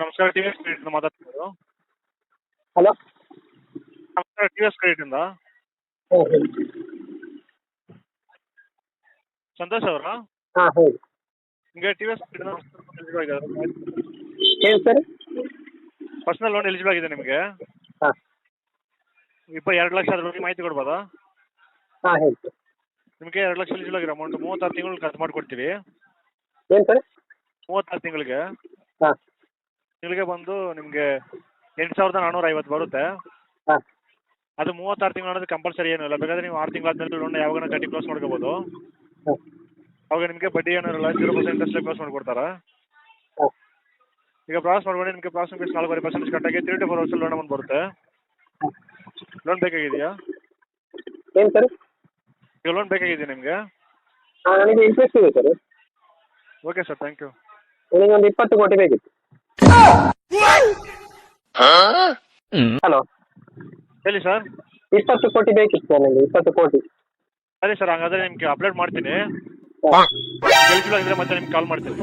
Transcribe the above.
ನಮಸ್ಕಾರ T V S credit ಮಾತಾಡ್ತಿರೋದು. Hello. ನಮಸ್ಕಾರ ಟಿ ವಿ ಎಸ್ ಕ್ರೆಡಿಟಿಂದ ಹಾಂ ಹೇಳಿ. ಸಂತೋಷ್ ಅವರಾ? ಹಾಂ ಹೇಳಿ. ನಿಮಗೆ ಟಿ ವಿ ಎಸ್ ಏನು ಸರ್? ಪರ್ಸನಲ್ ಲೋನ್ ಎಲಿಜಿಬಲ್ ಆಗಿದೆ ನಿಮಗೆ? ಹಾಂ. ಇಪ್ಪ ಎರಡು ಲಕ್ಷ ಅದ್ರ ಬಗ್ಗೆ ಮಾಹಿತಿ ಕೊಡ್ಬೋದಾ? ಹಾಂ ಹೇಳಿ ಸರ್. ನಿಮಗೆ ಎರಡು ಲಕ್ಷ ಎಲಿಜಿಬಲ್ ಆಗಿರೋ ಅಮೌಂಟ್ ಮೂವತ್ತಾರು ತಿಂಗಳು ಖರ್ಚು ಮಾಡಿಕೊಡ್ತೀವಿ. ಏನು ಸರ್? ಮೂವತ್ತಾರು ತಿಂಗಳಿಗೆ. ಹಾಂ. ತಿಂಗಳಿಗೆ ಬಂದು ನಿಮಗೆ ಎಂಟು ಸಾವಿರದ ನಾನ್ನೂರ ಐವತ್ತು ಬರುತ್ತೆ. ಹಾಂ. ಅದು ಮೂವತ್ತಾರು ತಿಂಗಳು ಅನ್ನೋದು ಕಂಪಲ್ಸರಿ ಏನೂ ಇಲ್ಲ. ಬೇಕಾದ್ರೆ ನೀವು ಆರು ತಿಂಗಳಾದ್ಮೇಲೆ ಲೋನ್ ಯಾವಾಗ ಕಟ್ಟಿ ಕ್ಲೋಸ್ ಮಾಡ್ಕೋಬೋದು. ಹಾಂ. ಅವಾಗ ನಿಮಗೆ ಬಡ್ಡಿ ಏನೂ ಇರಲ್ಲ. ಜೀರೋ ಪರ್ಸೆಂಟ್ ಇಂಟ್ರೆಸ್ಟ್ ಕ್ಲೋಸ್ ಮಾಡಿಕೊಡ್ತಾರೆ? ಈಗ ಪ್ರಾಸೆಸ್ ಮಾಡ್ಕೊಂಡು ನಿಮಗೆ ಪ್ರಾಸೆಸ್ ಫೀಸ್ ನಾಲ್ಕೂವರೆ ಪರ್ಸೆಂಟ್ ಕಟ್ಟಾಗಿ three to four hours loan amount ಬರುತ್ತೆ. ಲೋನ್ ಬೇಕಾಗಿದೆಯಾ? ಏನು ಸರ್? ಈಗ ಲೋನ್ ಬೇಕಾಗಿದೆಯಾ ನಿಮಗೆ? ನನಗೆ ಇಂಟ್ರೆಸ್ಟ್ ಇದೆ sir. Okay sir thank you ನನಗೆ ಒಂದು ಇಪ್ಪತ್ತು ಕೋಟಿ ಬೇಕಿತ್ತು. ಹಲೋ ಹೇಳಿ ಸರ್. ಇಪ್ಪತ್ತು ಕೋಟಿ ಬೇಕಿತ್ತು ನನಗೆ ಇಪ್ಪತ್ತು ಕೋಟಿ. ಸರಿ ಸರ್ ಹಾಗಾದ್ರೆ ನಿಮ್ಗೆ ಅಪ್ಡೇಟ್ ಮಾಡ್ತೀನಿ. ಎಲಿಜಿಬಲ್ ಆಗಿದ್ರೆ ಮತ್ತೆ ನಿಮ್ಗೆ ಕಾಲ್ ಮಾಡ್ತೀನಿ.